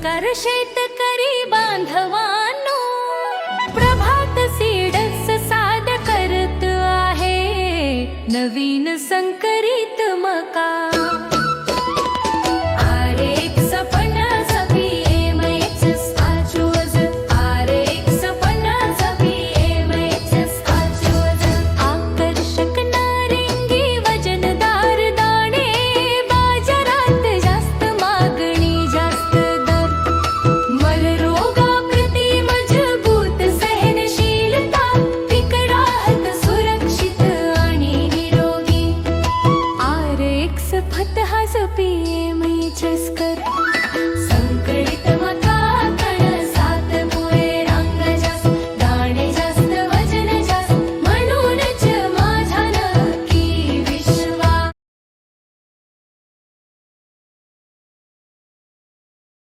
नमस्कार शेतकरी बांधवानो. प्रभात सीडस साद करत आहे. नवीन संकरित मका. हंस फत हंस पिए